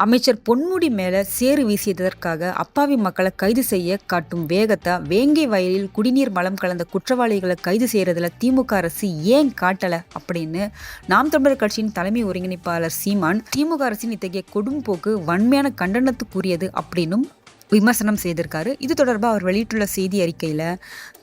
அமைச்சர் பொன்முடி மேல சேறு வீசியதற்காக அப்பாவி மக்களை கைது செய்ய காட்டும் வேகத்தை வேங்கை வயலில் குடிநீர் மலம் கலந்த குற்றவாளிகளை கைது செய்யறதுல திமுக அரசு ஏன் காட்டல அப்படின்னு நாம் தமிழர் கட்சியின் தலைமை ஒருங்கிணைப்பாளர் சீமான் திமுக அரசின் இத்தகைய கொடும்போக்கு வன்மையான கண்டனத்துக்குரியது அப்படின்னும் விமர்சனம் செய்திருக்காரு. இது தொடர்பாக அவர் வெளியிட்டுள்ள செய்தி அறிக்கையில்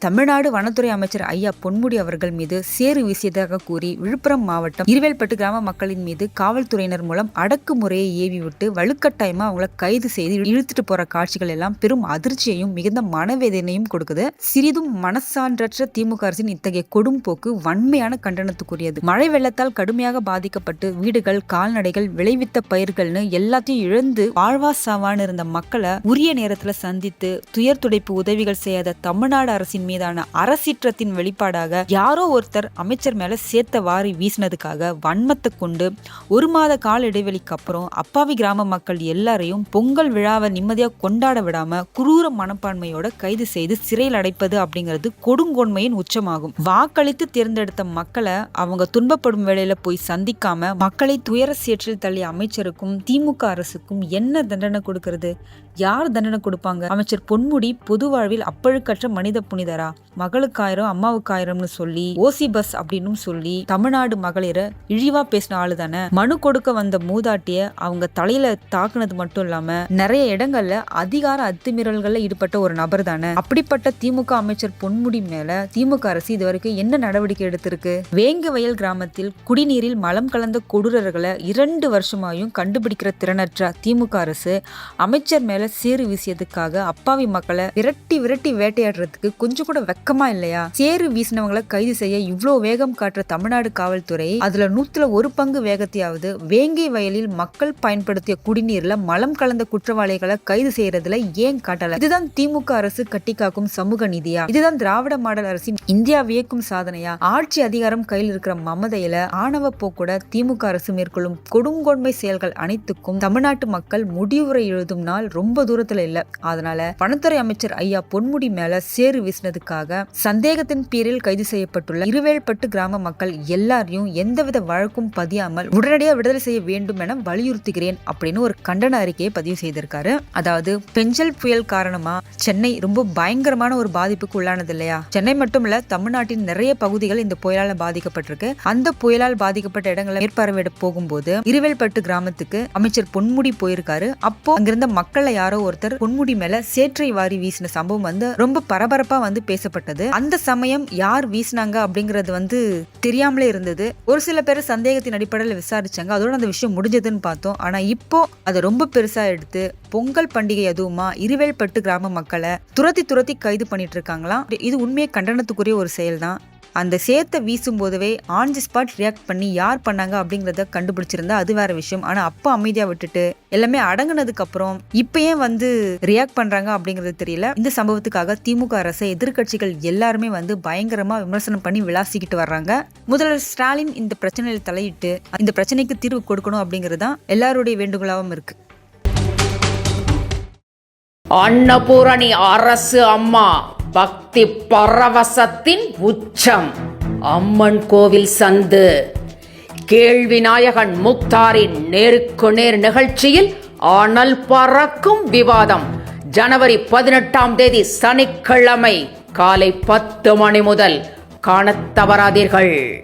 தமிழ்நாடு வனத்துறை அமைச்சர் ஐயா பொன்முடி அவர்கள் மீது சேறு வீசியதாக கூறி விழுப்புரம் மாவட்டம் இருவேல்பட்டு கிராம மக்களின் மீது காவல்துறையினர் மூலம் அடக்குமுறையை ஏவி விட்டு வலுக்கட்டாயமாக அவங்கள கைது செய்து இழுத்துட்டு போற காட்சிகள் எல்லாம் பெரும் அதிர்ச்சியையும் மிகுந்த மனவேதனையும் கொடுக்குது. சிறிதும் மனசான்றற்ற திமுக அரசின் இத்தகைய கொடும் போக்கு வன்மையான கண்டனத்துக்குரியது. மழை வெள்ளத்தால் கடுமையாக பாதிக்கப்பட்டு வீடுகள் கால்நடைகள் விளைவித்த பயிர்கள்னு எல்லாத்தையும் இழந்து வாழ்வா சாவான்னு இருந்த மக்களை உரிய நேரத்தில் சந்தித்து துயர் துடைப்பு உதவிகள் செய்யாத தமிழ்நாடு அரசின் மீதான அரசிற்றத்தின் வெளிப்பாடாக யாரோ ஒருத்தர் அமைச்சர் மேல சேர்த்த வாரி வீசினதுக்காக வன்மத்தை கொண்டு ஒரு மாத கால இடைவெளிக்கு அப்புறம் அப்பாவி கிராம மக்கள் எல்லாரையும் பொங்கல் விழாவை நிம்மதியா கொண்டாட விடாம குரூர மனப்பான்மையோட கைது செய்து சிறையில் அடைப்பது அப்படிங்கிறது கொடுங்கோன்மையின் உச்சமாகும். வாக்களித்து தேர்ந்தெடுத்த மக்களை அவங்க துன்பப்படும் வேலையில போய் சந்திக்காம மக்களை துயர சேற்றில் தள்ளிய அமைச்சருக்கும் திமுக அரசுக்கும் என்ன தண்டனை கொடுக்கிறது? யார் தண்டனை கொடுப்பாங்க? அமைச்சர் பொன்முடி பொது வாழ்வில் அப்பழுக்கற்ற மனித புனிதரா? மகளுக்கு ஆயிரம் அம்மாவுக்கு ஆயிரம்னு சொல்லி ஓசி பஸ் அப்படின்னு சொல்லி தமிழ்நாடு மகளிரை இழிவா பேசின ஆளு தானே மனு கொடுக்க வந்த மூதாட்டிய அவங்க தலையில தாக்குனது மட்டும் இல்லாம நிறைய இடங்கள்ல அதிகார அத்துமீறல்கள்ல ஈடுபட்ட ஒரு நபர் தானே அப்படிப்பட்ட திமுக அமைச்சர் பொன்முடி மேல திமுக அரசு இதுவரைக்கும் என்ன நடவடிக்கை எடுத்திருக்கு? வேங்க வயல் கிராமத்தில் குடிநீரில் மலம் கலந்த கொடூரர்களை இரண்டு வருஷமாயும் கண்டுபிடிக்கிற திறனற்ற திமுக அரசு அமைச்சர் மேல சேறு வீசியதுக்காக அப்பாவி மக்களை விரட்டி விரட்டி வேட்டையாடுறதுக்கு கொஞ்சம் கூட வெக்கமா இல்லையா? சேறு வீசினவங்களை கைது செய்ய இவ்வளோ வேகம் காட்டுற தமிழ்நாடு காவல்துறை அதுல நூத்துல ஒரு பங்கு வேகத்தையாவது வேங்கை வயலில் மக்கள் பயன்படுத்திய குடிநீர்ல மலம் கலந்த குற்றவாளிகளை கைது செய்யறதுல ஏன் காட்டல? இதுதான் திமுக அரசு கட்டிக்காக்கும் சமூக நீதியா? இதுதான் திராவிட மாடல் அரசின் இந்தியா வியக்கும் சாதனையா? ஆட்சி அதிகாரம் கையில் இருக்கிற மமதையில ஆணவ போக்குட திமுக அரசு மேற்கொள்ளும் கொடுங்கொன்மை செயல்கள் அனைத்துக்கும் தமிழ்நாட்டு மக்கள் முடிவுரை எழுதும் நாள் ரொம்ப ரொம்ப தூரத்துல இல்ல. அதனால வனத்துறை அமைச்சர் ஐயா பொன்முடி மேல சேறு வீசினதுக்காக சந்தேகத்தின் பேரில் கைது செய்யப்பட்டுள்ள இருவேல்பட்டு கிராம மக்கள் எல்லாரையும் எந்தவித வழக்கும் பதியாமல் உடனடியாக விடுதலை செய்ய வேண்டும் என வலியுறுத்துகிறேன் அப்படின்னு ஒரு கண்டன அறிக்கையை பதிவு செய்திருக்காரு. அதாவது பெஞ்சல் புயல் காரணமா சென்னை ரொம்ப பயங்கரமான ஒரு பாதிப்புக்கு உள்ளானது இல்லையா? சென்னை மட்டும் இல்ல தமிழ்நாட்டின் நிறைய பகுதிகள் இந்த புயலால பாதிக்கப்பட்டிருக்கு. அந்த புயலால் பாதிக்கப்பட்ட இடங்களை மேற்பார்வையிட போகும்போது இருவேல்பட்டு கிராமத்துக்கு அமைச்சர் பொன்முடி போயிருக்காரு. அப்போ அங்கிருந்த மக்களை யாரோ ஒருத்தர் பொன்முடி மேல சேற்றை வாரி வீசின சம்பவம் வந்து ரொம்ப பரபரப்பா வந்து பேசப்பட்டது. அந்த சமயம் யார் வீசினாங்க அப்படிங்கறது வந்து தெரியாமலே இருந்தது. ஒரு சில பேர் சந்தேகத்தின் அடிப்படையில் விசாரிச்சாங்க. அதோட அந்த விஷயம் முடிஞ்சதுன்னு பார்த்தோம். ஆனா இப்போ அதை ரொம்ப பெருசா எடுத்து பொங்கல் பண்டிகை அதுவுமா இருவேல்பட்டு கிராம மக்களை துரத்தி துரத்தி கைது பண்ணிட்டு இருக்காங்களாம். இது உண்மையை கண்டனத்துக்குரிய ஒரு செயல் தான் அந்த சேத்தை வீசும்போதவே ஆன் தி ஸ்பாட் ரியாக்ட் பண்ணி யார் பண்ணாங்க அப்படிங்கிறத கண்டுபிடிச்சிருந்தா அது வேற விஷயம். ஆனால் அப்போ அமைதியாக விட்டுட்டு எல்லாமே அடங்குனதுக்கு அப்புறம் ஏன் வந்து ரியாக்ட் பண்ணுறாங்க அப்படிங்கிறது தெரியல. இந்த சம்பவத்துக்காக திமுக அரசை எதிர்க்கட்சிகள் எல்லாருமே வந்து பயங்கரமாக விமர்சனம் பண்ணி விளாசிக்கிட்டு வர்றாங்க. முதல்வர் ஸ்டாலின் இந்த பிரச்சனையில் தலையிட்டு இந்த பிரச்சனைக்கு தீர்வு கொடுக்கணும் அப்படிங்கிறது தான் எல்லாருடைய வேண்டுகோளாகவும் இருக்கு. அன்னபூரணி அரசு அம்மா பக்தி பரவசத்தின் உச்சம். அம்மன் கோவில் சந்து. கேள்வி நாயகன் முக்தாரின் நேருக்கு நேர் நிகழ்ச்சியில் அனல் பறக்கும் விவாதம். ஜனவரி பதினெட்டாம் தேதி சனிக்கிழமை காலை பத்து மணி முதல். காணத் தவறாதீர்கள்.